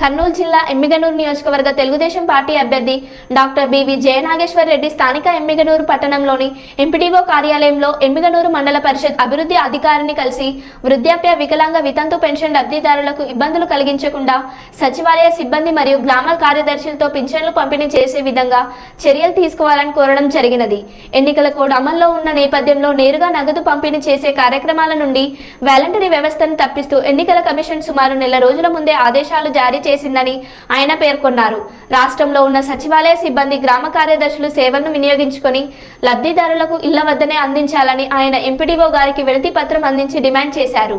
కర్నూలు జిల్లా ఎమ్మిగనూరు నియోజకవర్గ తెలుగుదేశం పార్టీ అభ్యర్థి డాక్టర్ బివి జయనాగేశ్వర్ రెడ్డి స్థానిక ఎమ్మిగనూరు పట్టణంలోని ఎంపీడీఓ కార్యాలయంలో ఎమ్మిగనూరు మండల పరిషత్ అభివృద్ధి అధికారిని కలిసి వృద్ధాప్య వికలాంగ వితంతు పెన్షన్ లబ్ధిదారులకు ఇబ్బందులు కలిగించకుండా సచివాలయ సిబ్బంది మరియు గ్రామ కార్యదర్శులతో పింఛన్లు పంపిణీ చేసే విధంగా చర్యలు తీసుకోవాలని కోరడం జరిగినది. ఎన్నికల కోడ్ అమల్లో ఉన్న నేపథ్యంలో నేరుగా నగదు పంపిణీ చేసే కార్యక్రమాల నుండి వాలంటరీ వ్యవస్థను తప్పిస్తూ ఎన్నికల కమిషన్ సుమారు నెల రోజుల ముందే ఆదేశాలు జారీ చేసిందని ఆయన పేర్కొన్నారు. రాష్ట్రంలో ఉన్న సచివాలయ సిబ్బంది గ్రామ కార్యదర్శులు సేవలను వినియోగించుకొని లబ్ధిదారులకు ఇళ్ళ వద్దనే అందించాలని ఆయన ఎంపీడీఓ గారికి వినతి పత్రం అందించి డిమాండ్ చేశారు.